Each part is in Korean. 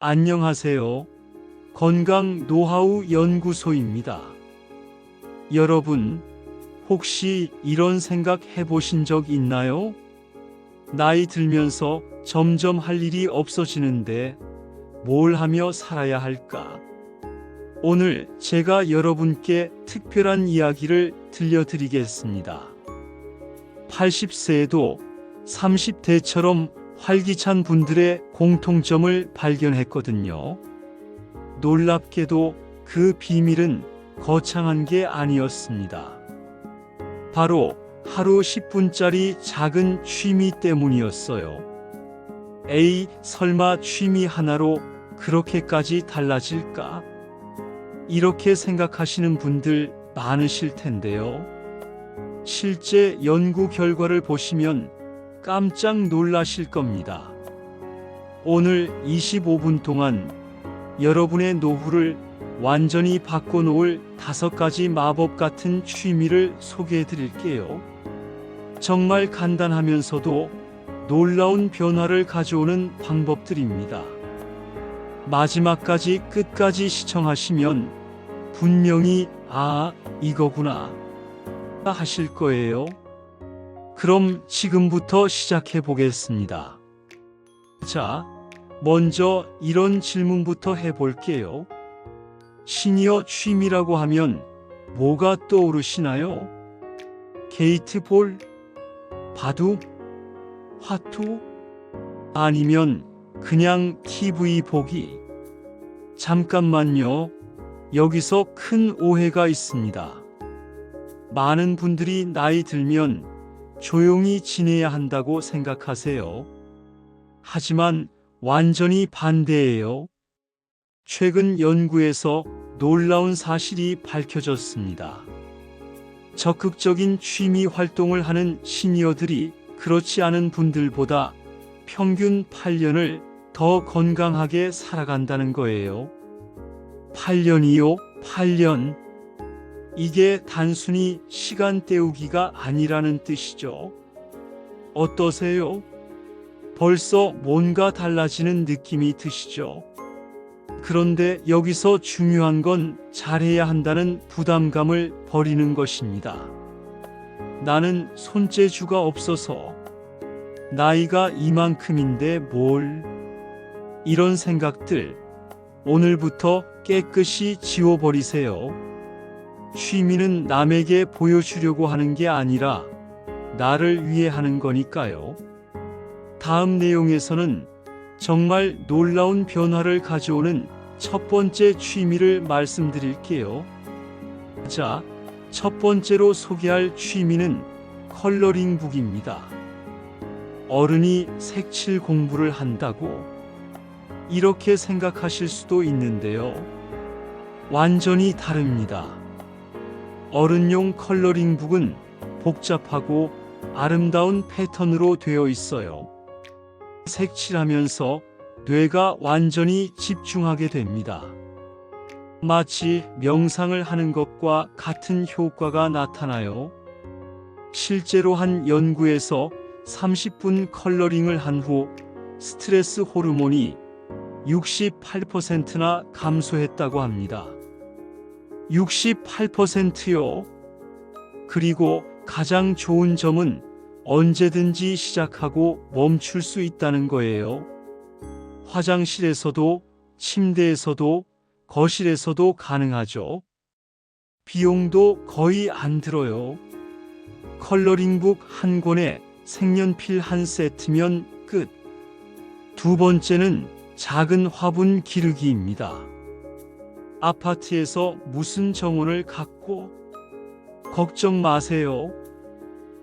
안녕하세요. 건강 노하우 연구소입니다. 여러분, 혹시 이런 생각 해보신 적 있나요? 나이 들면서 점점 할 일이 없어지는데 뭘 하며 살아야 할까? 오늘 제가 여러분께 특별한 이야기를 들려드리겠습니다. 80세에도 30대처럼 활기찬 분들의 공통점을 발견했거든요. 놀랍게도 그 비밀은 거창한 게 아니었습니다. 바로 하루 10분짜리 작은 취미 때문이었어요. 에이, 설마 취미 하나로 그렇게까지 달라질까? 이렇게 생각하시는 분들 많으실 텐데요. 실제 연구 결과를 보시면 깜짝 놀라실 겁니다. 오늘 25분 동안 여러분의 노후를 완전히 바꿔놓을 다섯 가지 마법 같은 취미를 소개해 드릴게요. 정말 간단하면서도 놀라운 변화를 가져오는 방법들입니다. 마지막까지 끝까지 시청하시면 분명히 아, 이거구나 하실 거예요. 그럼 지금부터 시작해 보겠습니다. 자, 먼저 이런 질문부터 해볼게요. 시니어 취미라고 하면 뭐가 떠오르시나요? 게이트볼? 바둑? 화투? 아니면 그냥 TV 보기? 잠깐만요. 여기서 큰 오해가 있습니다. 많은 분들이 나이 들면 조용히 지내야 한다고 생각하세요. 하지만 완전히 반대예요. 최근 연구에서 놀라운 사실이 밝혀졌습니다. 적극적인 취미 활동을 하는 시니어들이 그렇지 않은 분들보다 평균 8년을 더 건강하게 살아간다는 거예요. 8년이요? 8년. 이게 단순히 시간 때우기가 아니라는 뜻이죠. 어떠세요? 벌써 뭔가 달라지는 느낌이 드시죠? 그런데 여기서 중요한 건 잘해야 한다는 부담감을 버리는 것입니다. 나는 손재주가 없어서 나이가 이만큼인데 뭘 이런 생각들 오늘부터 깨끗이 지워버리세요. 취미는 남에게 보여주려고 하는 게 아니라 나를 위해 하는 거니까요. 다음 내용에서는 정말 놀라운 변화를 가져오는 첫 번째 취미를 말씀드릴게요. 자, 첫 번째로 소개할 취미는 컬러링북입니다. 어른이 색칠 공부를 한다고 이렇게 생각하실 수도 있는데요. 완전히 다릅니다. 어른용 컬러링북은 복잡하고 아름다운 패턴으로 되어 있어요. 색칠하면서 뇌가 완전히 집중하게 됩니다. 마치 명상을 하는 것과 같은 효과가 나타나요. 실제로 한 연구에서 30분 컬러링을 한 후 스트레스 호르몬이 68%나 감소했다고 합니다. 68%요. 그리고 가장 좋은 점은 언제든지 시작하고 멈출 수 있다는 거예요. 화장실에서도, 침대에서도, 거실에서도 가능하죠. 비용도 거의 안 들어요. 컬러링북 한 권에 색연필 한 세트면 끝. 두 번째는 작은 화분 기르기입니다. 아파트에서 무슨 정원을 갖고 걱정 마세요.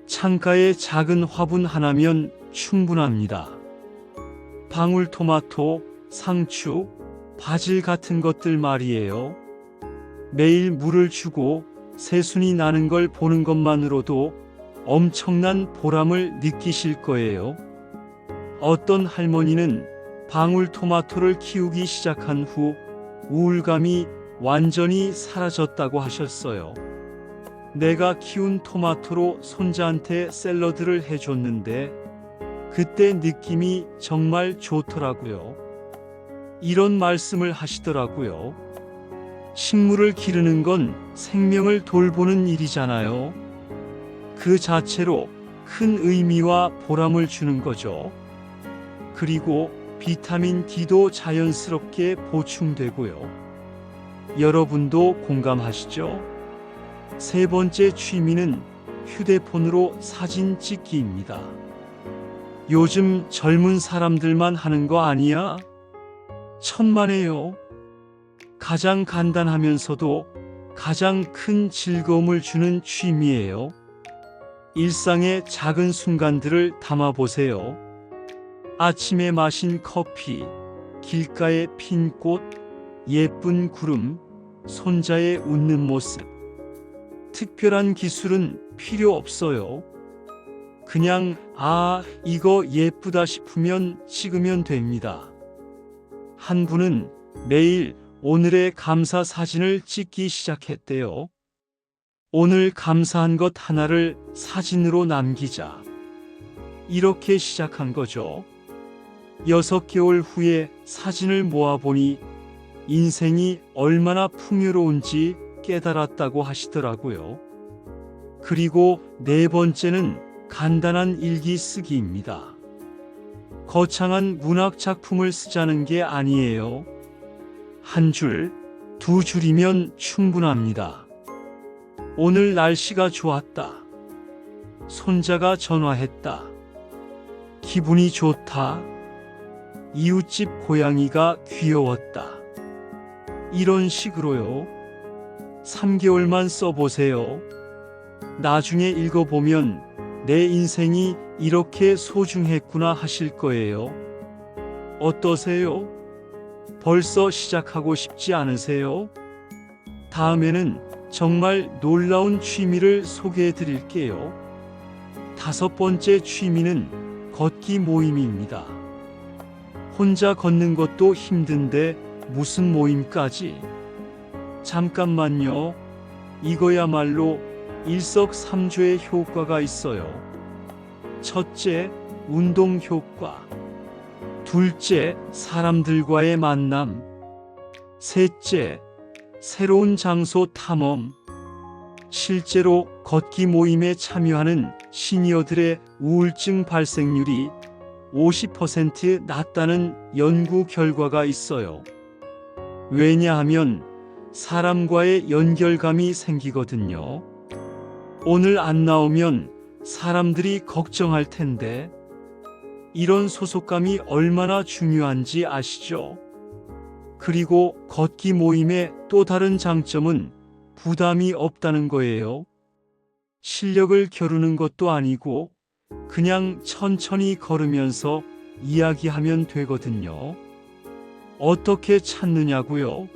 창가에 작은 화분 하나면 충분합니다. 방울토마토, 상추, 바질 같은 것들 말이에요. 매일 물을 주고 새순이 나는 걸 보는 것만으로도 엄청난 보람을 느끼실 거예요. 어떤 할머니는 방울토마토를 키우기 시작한 후 우울감이 완전히 사라졌다고 하셨어요. 내가 키운 토마토로 손자한테 샐러드를 해줬는데 그때 느낌이 정말 좋더라고요. 이런 말씀을 하시더라고요. 식물을 기르는 건 생명을 돌보는 일이잖아요. 그 자체로 큰 의미와 보람을 주는 거죠. 그리고 비타민 D도 자연스럽게 보충되고요. 여러분도 공감하시죠? 세 번째 취미는 휴대폰으로 사진 찍기입니다. 요즘 젊은 사람들만 하는 거 아니야? 천만에요. 가장 간단하면서도 가장 큰 즐거움을 주는 취미예요. 일상의 작은 순간들을 담아보세요. 아침에 마신 커피, 길가에 핀 꽃, 예쁜 구름, 손자의 웃는 모습. 특별한 기술은 필요 없어요. 그냥, 아, 이거 예쁘다 싶으면 찍으면 됩니다. 한 분은 매일 오늘의 감사 사진을 찍기 시작했대요. 오늘 감사한 것 하나를 사진으로 남기자. 이렇게 시작한 거죠. 여섯 개월 후에 사진을 모아보니 인생이 얼마나 풍요로운지 깨달았다고 하시더라고요. 그리고 네 번째는 간단한 일기 쓰기입니다. 거창한 문학 작품을 쓰자는 게 아니에요. 한 줄, 두 줄이면 충분합니다. 오늘 날씨가 좋았다. 손자가 전화했다. 기분이 좋다. 이웃집 고양이가 귀여웠다. 이런 식으로요. 3개월만 써보세요. 나중에 읽어보면 내 인생이 이렇게 소중했구나 하실 거예요. 어떠세요? 벌써 시작하고 싶지 않으세요? 다음에는 정말 놀라운 취미를 소개해 드릴게요. 다섯 번째 취미는 걷기 모임입니다. 혼자 걷는 것도 힘든데 무슨 모임까지? 잠깐만요. 이거야말로 일석삼조의 효과가 있어요. 첫째, 운동 효과. 둘째, 사람들과의 만남. 셋째, 새로운 장소 탐험. 실제로 걷기 모임에 참여하는 시니어들의 우울증 발생률이 50% 낮다는 연구 결과가 있어요. 왜냐하면 사람과의 연결감이 생기거든요. 오늘 안 나오면 사람들이 걱정할 텐데, 이런 소속감이 얼마나 중요한지 아시죠? 그리고 걷기 모임의 또 다른 장점은 부담이 없다는 거예요. 실력을 겨루는 것도 아니고 그냥 천천히 걸으면서 이야기하면 되거든요. 어떻게 찾느냐고요?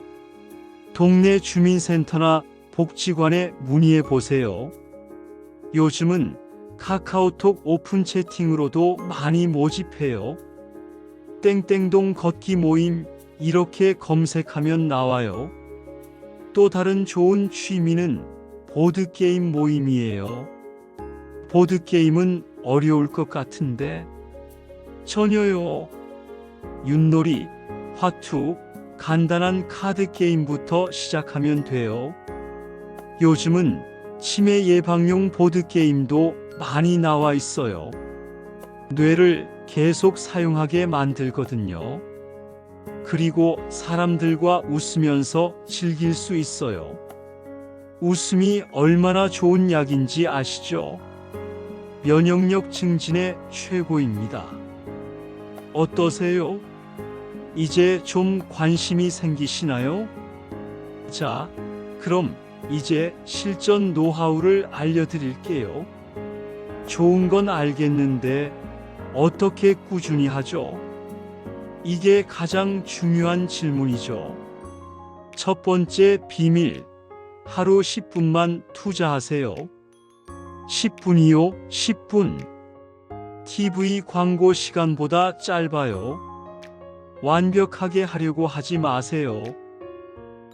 동네 주민센터나 복지관에 문의해 보세요. 요즘은 카카오톡 오픈 채팅으로도 많이 모집해요. 땡땡동 걷기 모임 이렇게 검색하면 나와요. 또 다른 좋은 취미는 보드게임 모임이에요. 보드게임은 어려울 것 같은데 전혀요. 윷놀이, 화투, 간단한 카드 게임부터 시작하면 돼요. 요즘은 치매 예방용 보드 게임도 많이 나와 있어요. 뇌를 계속 사용하게 만들거든요. 그리고 사람들과 웃으면서 즐길 수 있어요. 웃음이 얼마나 좋은 약인지 아시죠? 면역력 증진에 최고입니다. 어떠세요? 이제 좀 관심이 생기시나요? 자, 그럼 이제 실전 노하우를 알려드릴게요. 좋은 건 알겠는데 어떻게 꾸준히 하죠? 이게 가장 중요한 질문이죠. 첫 번째 비밀. 하루 10분만 투자하세요. 10분이요, 10분. TV 광고 시간보다 짧아요. 완벽하게 하려고 하지 마세요.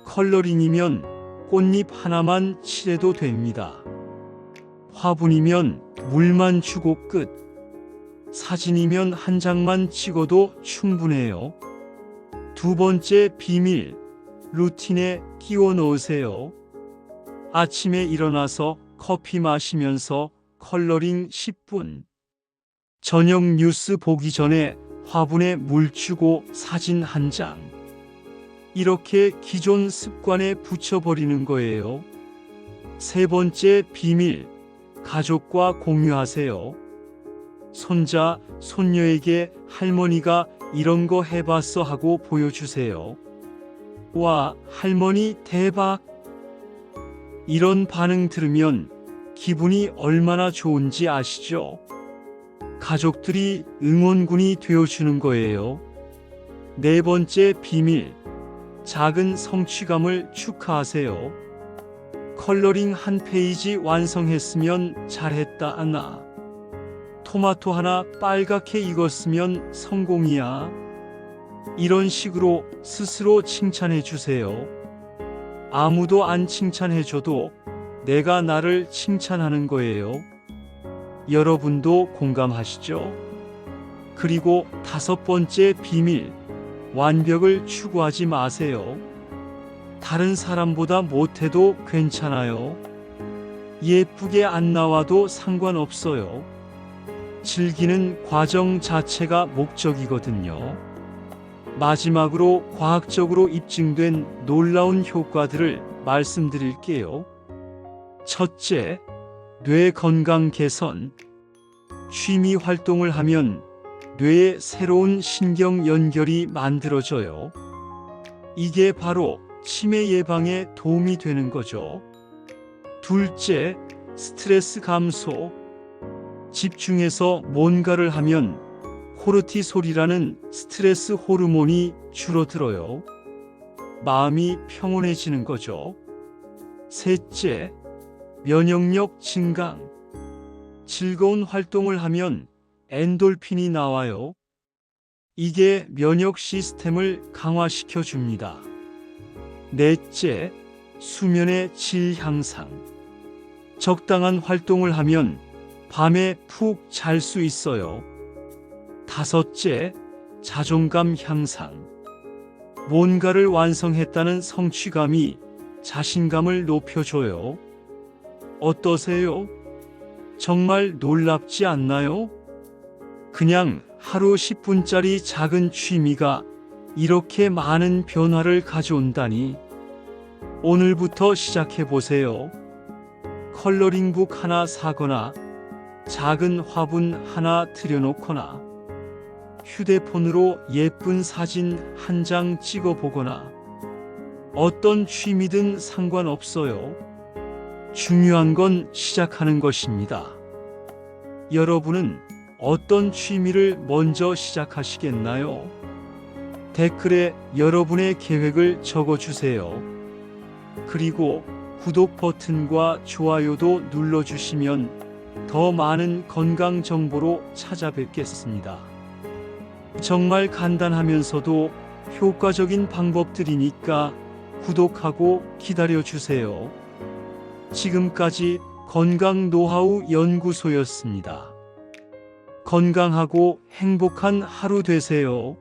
컬러링이면 꽃잎 하나만 칠해도 됩니다. 화분이면 물만 주고 끝. 사진이면 한 장만 찍어도 충분해요. 두 번째 비밀, 루틴에 끼워 넣으세요. 아침에 일어나서 커피 마시면서 컬러링 10분. 저녁 뉴스 보기 전에 화분에 물 주고 사진 한 장. 이렇게 기존 습관에 붙여버리는 거예요. 세 번째 비밀, 가족과 공유하세요. 손자, 손녀에게 할머니가 이런 거 해봤어 하고 보여주세요. 와, 할머니 대박! 이런 반응 들으면 기분이 얼마나 좋은지 아시죠? 가족들이 응원군이 되어주는 거예요. 네 번째 비밀. 작은 성취감을 축하하세요. 컬러링 한 페이지 완성했으면 잘했다, 아나. 토마토 하나 빨갛게 익었으면 성공이야. 이런 식으로 스스로 칭찬해 주세요. 아무도 안 칭찬해 줘도 내가 나를 칭찬하는 거예요. 여러분도 공감하시죠? 그리고 다섯 번째 비밀. 완벽을 추구하지 마세요. 다른 사람보다 못해도 괜찮아요. 예쁘게 안 나와도 상관없어요. 즐기는 과정 자체가 목적이거든요. 마지막으로 과학적으로 입증된 놀라운 효과들을 말씀드릴게요. 첫째, 뇌 건강 개선. 취미 활동을 하면 뇌에 새로운 신경 연결이 만들어져요. 이게 바로 치매 예방에 도움이 되는 거죠. 둘째, 스트레스 감소. 집중해서 뭔가를 하면 코르티솔이라는 스트레스 호르몬이 줄어들어요. 마음이 평온해지는 거죠. 셋째, 면역력 증강. 즐거운 활동을 하면 엔돌핀이 나와요. 이게 면역 시스템을 강화시켜 줍니다. 넷째, 수면의 질 향상. 적당한 활동을 하면 밤에 푹 잘 수 있어요. 다섯째, 자존감 향상. 뭔가를 완성했다는 성취감이 자신감을 높여줘요. 어떠세요? 정말 놀랍지 않나요? 그냥 하루 10분짜리 작은 취미가 이렇게 많은 변화를 가져온다니. 오늘부터 시작해 보세요. 컬러링북 하나 사거나 작은 화분 하나 들여놓거나 휴대폰으로 예쁜 사진 한 장 찍어 보거나 어떤 취미든 상관없어요. 중요한 건 시작하는 것입니다. 여러분은 어떤 취미를 먼저 시작하시겠나요? 댓글에 여러분의 계획을 적어 주세요. 그리고 구독 버튼과 좋아요도 눌러 주시면 더 많은 건강 정보로 찾아뵙겠습니다. 정말 간단하면서도 효과적인 방법들이니까 구독하고 기다려 주세요. 지금까지 건강 노하우 연구소였습니다. 건강하고 행복한 하루 되세요.